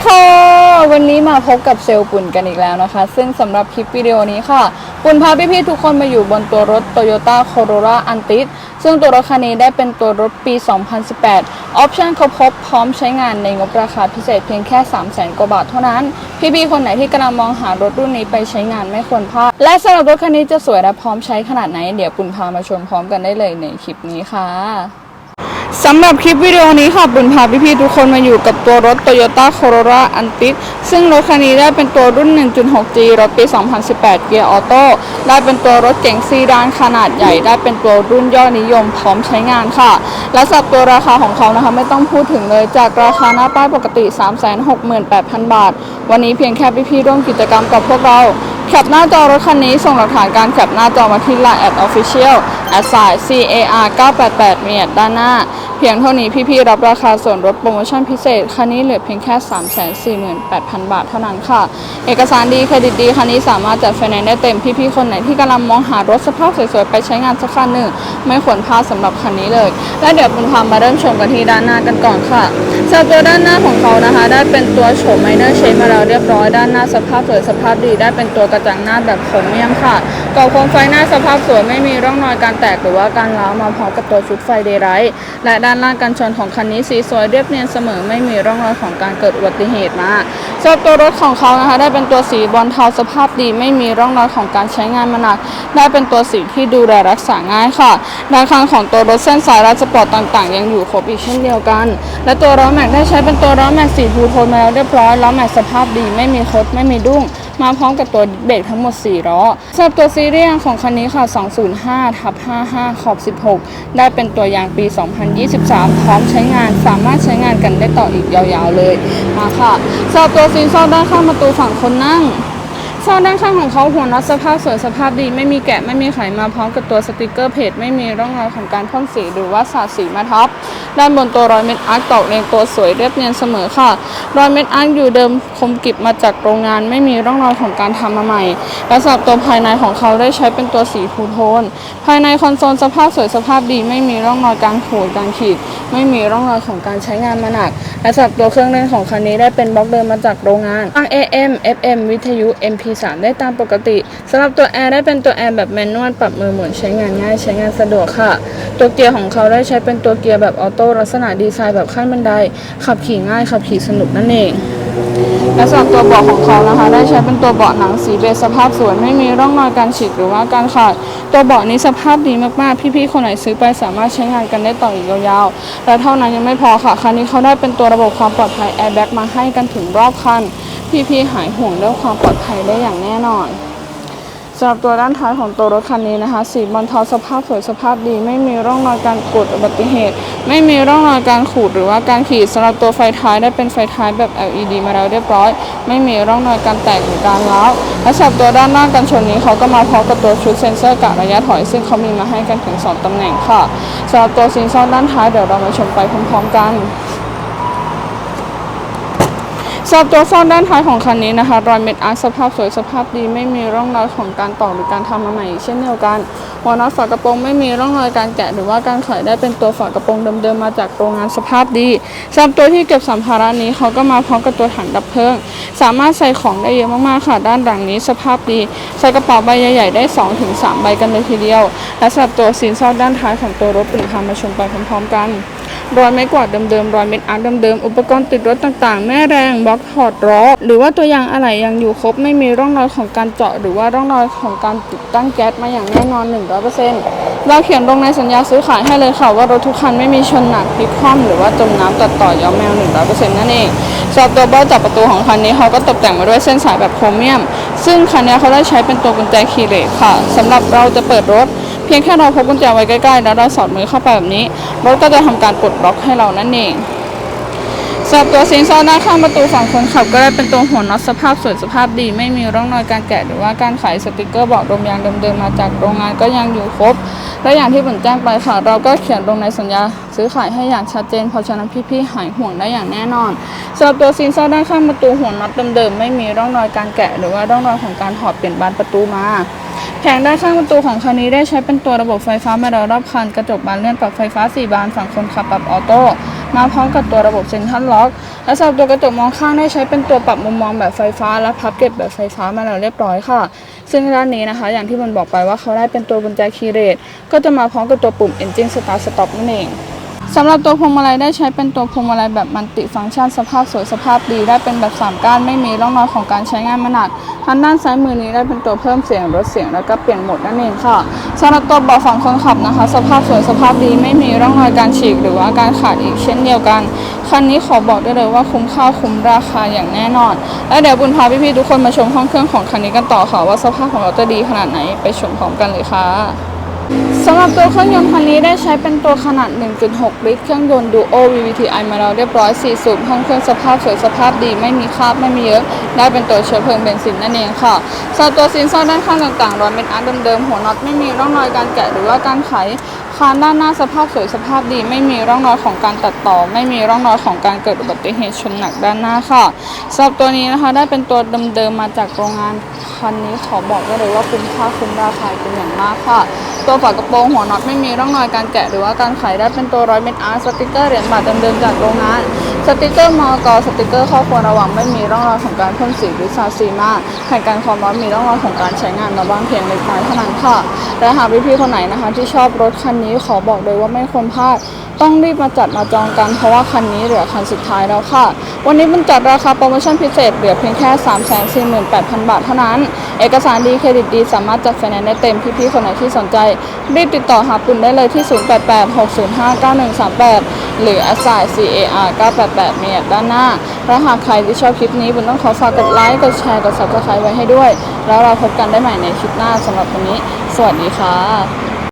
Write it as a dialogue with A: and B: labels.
A: ดีค่ะ วันนี้มาพบกับเซลล์ปุ่นกันอีกแล้วนะคะ ซึ่งสำหรับคลิปวิดีโอนี้ค่ะ ปุ่นพาพี่ๆทุกคนมาอยู่บนตัวรถ Toyota Corolla Antis ซึ่งตัวรถคันนี้ได้เป็นตัวรถปี 2018 ออปชั่นครบครบพร้อมใช้งานในงบราคาพิเศษเพียงแค่ 300,000กว่าบาทเท่านั้น พี่ๆคนไหนที่กำลังมองหารถรุ่นนี้ไปใช้งานไม่ควรพลาด และสำหรับรถคันนี้จะสวยและพร้อมใช้ขนาดไหน เดี๋ยวปุ่นพามาชมพร้อมกันได้เลยในคลิปนี้ค่ะ สำหรับคลิปวิดีโอนี้ค่ะบุญพาพี่ๆทุกคนมาอยู่กับตัวรถ Toyota Corolla Antis ซึ่งรถคันนี้ได้เป็นตัวรุ่น 1.6G รถปี 2018 เกียร์ออโต้ได้เป็นตัวรถเก๋งซีดานขนาดใหญ่ ได้เป็นตัวรุ่นยอดนิยมพร้อมใช้งานค่ะ และสำหรับตัวราคาของเขานะคะไม่ต้องพูดถึงเลยจากราคาหน้าป้ายปกติ 368,000 บาท วันนี้เพียงแค่พี่ๆร่วมกิจกรรมกับพวกเราแคปหน้าจอรถคันนี้ส่งหลักฐานการแคปหน้าจอมาที่ Line แอด Official CAR 988เมีแอดด้านหน้า เพียงเท่านี้พี่ๆรับราคาส่วนลดโปรโมชั่นพิเศษ คันนี้เหลือเพียงแค่ 348,000 บาทเท่านั้นค่ะ เอกสารดีเครดิตดี คันนี้สามารถจัดไฟแนนซ์ได้เต็มพี่ๆคนไหนที่กำลังมองหารถสภาพสวยๆ ไปใช้งานสักคันหนึ่ง ไม่ควรพลาดสำหรับคันนี้เลย และเดี๋ยวคุณพามาเริ่มชมกันที่ด้านหน้ากันก่อนค่ะสำหรับตัวด้านหน้าของเขานะคะ ได้เป็นตัวโฉมไมเนอร์เชฟมาแล้วเรียบร้อยด้านหน้าสภาพสวยสภาพดีได้เป็นตัวกระจังหน้าแบบโครเมียมค่ะกรอบโคมไฟหน้าสภาพสวยไม่มีร่องรอยการแตกหรือว่าการร้าวมาพร้อมกับตัวชุดไฟเดย์ไรท์และด้านล่างกันชนของคันนี้สีสวยเรียบเนียนเสมอไม่มีร่องรอยของการเกิดอุบัติเหตุมาสำหรับตัวรถของเขานะคะได้เป็นตัวสีบอลเทาสภาพดี ไม่มีร่องรอยของการใช้งานมาหนัก ได้เป็นตัวสีที่ดูแลรักษาง่ายค่ะด้านข้างของตัวรถเส้นสายและสปอร์ตต่างๆ ยังอยู่ครบอีกเช่นเดียวกัน และตัวล้อแม็กได้ใช้เป็นตัวล้อแม็กสีทูโทนมาแล้วเรียบร้อยล้อแม็กสภาพดีไม่มีคดไม่มีดุ้ง มาพร้อมกับตัวเบรกทั้งหมด 4 ล้อสำหรับตัวซีเรียสของคันนี้ค่ะ 205ทับ55 ขอบ 16 ได้เป็นตัวยางปี 2023 พร้อมใช้งานสามารถใช้งานกันได้ต่ออีกยาวๆเลยมาค่ะสำหรับตัวซีซอลด้านข้างประตูฝั่งคนนั่ง ซองด้านข้างของเขาหัวน็อตสภาพสวยสภาพดี ไม่มีแกะไม่มีไขมาพร้อมกับตัวสติกเกอร์เพจไม่มีร่องรอยของการพ่นสีหรือว่าสาดสีมาทับ ด้านบนตัวรอยเม็ดอาร์คตกเรียงตัวสวยเรียบเนียนเสมอค่ะ รอยเม็ดอาร์คอยู่เดิมคมกริบมาจากโรงงาน ไม่มีร่องรอยของการทำมาใหม่ และสำหรับตัวภายในของเขาได้ใช้เป็นตัวสีทูโทน ภายในคอนโซลสภาพสวยสภาพดี ไม่มีร่องรอยการขูดการขีด ไม่มีร่องรอยของการใช้งานมาหนัก และสำหรับตัวเครื่องเล่นของคันนี้ได้เป็นบล็อกเดิมมาจากโรงงานฟัง AM FM วิทยุ MP3 ได้ตามปกติสำหรับตัวแอร์ได้เป็นตัวแอร์แบบแมนนวลปรับมือหมุนใช้งานง่ายใช้งานสะดวกค่ะ ตัวเกียร์ของเขาได้ใช้เป็นตัวเกียร์แบบออโต้ลักษณะดีไซน์แบบขั้นบันได ขับขี่ง่ายขับขี่สนุกนั่นเอง และสำหรับตัวเบาะของเขานะคะ ได้ใช้เป็นตัวเบาะหนังสีเบจสภาพสวยไม่มีร่องรอยการฉีกหรือว่าการขาด ตัวเบาะนี้สภาพดีมากๆ พี่ๆคนไหนซื้อไปสามารถใช้งานกันได้ต่ออีกยาวๆ และเท่านั้นยังไม่พอค่ะ คันนี้เขาได้เป็นตัวระบบความปลอดภัยแอร์แบ็กมาให้กันถึงรอบคัน พี่ๆหายห่วงเรื่องความปลอดภัยได้อย่างแน่นอน สำหรับตัวด้านท้ายของตัวรถคันนี้นะคะ สีบอลทาสภาพสวยสภาพดี ไม่มีร่องรอยการกดอุบัติเหตุ ไม่มีร่องรอยการขูดหรือว่าการขีดสำหรับตัวไฟท้ายได้เป็นไฟท้ายแบบ LED มาแล้วเรียบร้อย ไม่มีร่องรอยการแตกหรือการร้าวและสำหรับตัวด้านหน้ากันชนนี้เขาก็มาพร้อมกับตัวชุดเซ็นเซอร์กะระยะถอย ซึ่งเขามีมาให้กันถึง 2ตำแหน่งค่ะสำหรับตัวซิงซ่อนด้านท้ายเดี๋ยวเรามาชมไปพร้อมๆกัน สำหรับตัวซ่อนด้านท้ายของคันนี้นะคะ รอยเม็ดอาร์คสภาพสวยสภาพดีไม่มีร่องรอยของการต่อหรือการทำมาใหม่อีกเช่นเดียวกันหัวน็อตฝากระโปรงไม่มีร่องรอยการแกะหรือว่าการไขได้เป็นตัวฝากระโปรงเดิมๆมาจากโรงงานสภาพดีสำหรับตัวที่เก็บสัมภาระนี้เขาก็มาพร้อมกับตัวถังดับเพลิง สามารถใส่ของได้เยอะมากๆค่ะ ด้านหลังนี้สภาพดี ใส่กระเป๋าใบใหญ่ๆได้ 2-3 ใบกันเลยทีเดียว และสำหรับตัวซีนซอกด้านท้ายของตัวรถปิ่นพามาชมไปพร้อมๆกัน รอยไม้กวาดเดิมๆรอยเม็ดอาร์ตเดิมๆอุปกรณ์ติดรถต่างๆ แม่แรงบล็อกถอดล้อหรือว่าตัวอยางอะไหล่ยังอยู่ครบไม่มีร่องรอยของการเจาะ หรือว่าร่องรอยของการติดตั้งแก๊สมาอย่างแน่นอน 100%เราเขียนลงในสัญญาซื้อขายให้เลยค่ะว่ารถทุกคันไม่มีชนหนักพลิกคว่ำหรือว่าจมน้ำตัดต่อยอมแมว 100%นั่นเองสำหรับตัวเบ้าจับประตูของคันนี้เขาก็ตกแต่งมาด้วยเส้นสายแบบโครเมียม ซึ่งคันนี้เขาได้ใช้เป็นตัวกุญแจคีย์เลสค่ะสำหรับเราจะเปิดรถ พียงแค่เราพกกุญแจไว้ใกล้ๆ แล้วเราสอดมือเข้าไปแบบนี้ รถก็จะทำการปลดล็อกให้เรานั่นเองสำหรับตัวซีนซอนหน้าข้างประตูฝั่งคนขับก็ได้เป็นตัวหัวน็อตสภาพสวยสภาพดี ไม่มีร่องรอยการแกะหรือว่าการไขสติกเกอร์บอกลมยางเดิมๆมาจากโรงงานก็ยังอยู่ครบ และอย่างที่ผมแจ้งไปค่ะ เราก็เขียนลงในสัญญาซื้อขายให้อย่างชัดเจนเพราะฉะนั้นพี่ๆหายห่วงได้อย่างแน่นอนสำหรับตัวซีนซอนด้านข้างประตูหัวน็อตเดิมๆไม่มีร่องรอยการแกะ หรือว่าร่องรอยของการถอดเปลี่ยนบานประตูมา แผงด้านข้างประตูของคันนี้ได้ใช้เป็นตัวระบบไฟฟ้ามาโดยรอบคัน กระจกบานเลื่อนปรับไฟฟ้า 4 บานฝั่งคนขับปรับออโต้มาพร้อมกับตัวระบบเซ็นทรัลล็อก และสำหรับตัวกระจกมองข้างได้ใช้เป็นตัวปรับมุมมองแบบไฟฟ้า และพับเก็บแบบไฟฟ้ามาแล้วเรียบร้อยค่ะ ซึ่งด้านนี้นะคะ อย่างที่มันบอกไปว่าเขาได้เป็นตัวกุญแจคีย์เรทก็จะมาพร้อมกับตัวปุ่ม Engine Start Stop นั่นเองสำหรับตัวพวงมาลัยได้ใช้เป็นตัวพวงมาลัยแบบมัลติฟังก์ชันสภาพสวยสภาพดีได้เป็นแบบสามก้านไม่มีร่องรอยของการใช้งานมานาน ทางด้านซ้ายมือนี้ได้เป็นตัวเพิ่มเสียงลดเสียงแล้วก็เปลี่ยนโหมดนั่นเองค่ะสำหรับตัวเบาะฝั่งคนขับนะคะ สภาพสวยสภาพดีไม่มีร่องรอยการฉีกหรือว่าการขาดอีกเช่นเดียวกันคันนี้ขอบอกได้เลยว่าคุ้มค่าคุ้มราคาอย่างแน่นอน และเดี๋ยวบุญพาพี่ๆทุกคนมาชมห้องเครื่องของคันนี้กันต่อค่ะว่าสภาพของเราจะดีขนาดไหนไปชมพร้อมกันเลยค่ะสำหรับตัวเครื่องยนต์คันนี้ได้ใช้เป็นตัวขนาด 1.6 ลิตร เครื่องยนต์ Duo VVTi มาแล้วเรียบร้อย 4 สูบ ห้องเครื่องสภาพสวยสภาพดี ไม่มีคราบไม่มีเยอะ ได้เป็นตัวเชื้อเพลิงเบนซินนั่นเองค่ะสำหรับตัวซินซ่อนด้านข้างต่างๆรอยเม็ดอาร์ตเดิมๆ หัวน็อตไม่มีร่องรอยการแกะหรือว่าการไข คานด้านหน้าสภาพสวยสภาพดี ไม่มีร่องรอยของการตัดต่อ ไม่มีร่องรอยของการเกิดอุบัติเหตุชนหนักด้านหน้าค่ะสำหรับตัวนี้นะคะได้เป็นตัวเดิมๆมาจากโรงงานคันนี้ขอบอกได้เลยว่าคุ้มค่าคุ้มราคาเป็นอย่างมากค่ะ ตัวฝากระโปรงหัวน็อตไม่มีร่องรอยการแกะหรือว่าการไขได้เป็นตัวร้อยเม็ดอาร์สติกเกอร์เหรียญบาทเดิมๆจากโรงงานสติกเกอร์มอกสติกเกอร์ข้อควรระวังไม่มีร่องรอยของการพ่นสีหรือซาซีมาแผ่นกันความร้อนมีร่องรอยของการใช้งานมาบ้างเพียงเล็กน้อยเท่านั้นค่ะและหากพี่ๆคนไหนนะคะ ที่ชอบรถคันนี้ขอบอกเลยว่าไม่ควรพลาดต้องรีบมาจัดมาจองกันเพราะว่าคันนี้เหลือคันสุดท้ายแล้วค่ะ วันนี้มันจัดราคาโปรโมชั่นพิเศษเหลือเพียงแค่ 348,000 บาทเท่านั้น เอกสารดีเครดิตดี สามารถจัดไฟแนนซ์ได้เต็มพี่ๆคนไหนที่สนใจ รีบติดต่อหาปุ่นได้เลยที่ 0886059138 หรือ a s i CAR 988เมียด้านหน้า และหากใครที่ชอบคลิปนี้ปุ๋นต้องขอฝากกดไลค์กดแชร์กด subscribe ไว้ให้ด้วย แล้วเราพบกันได้ใหม่ในคลิปหน้าสำหรับวันนี้ สวัสดีค่ะ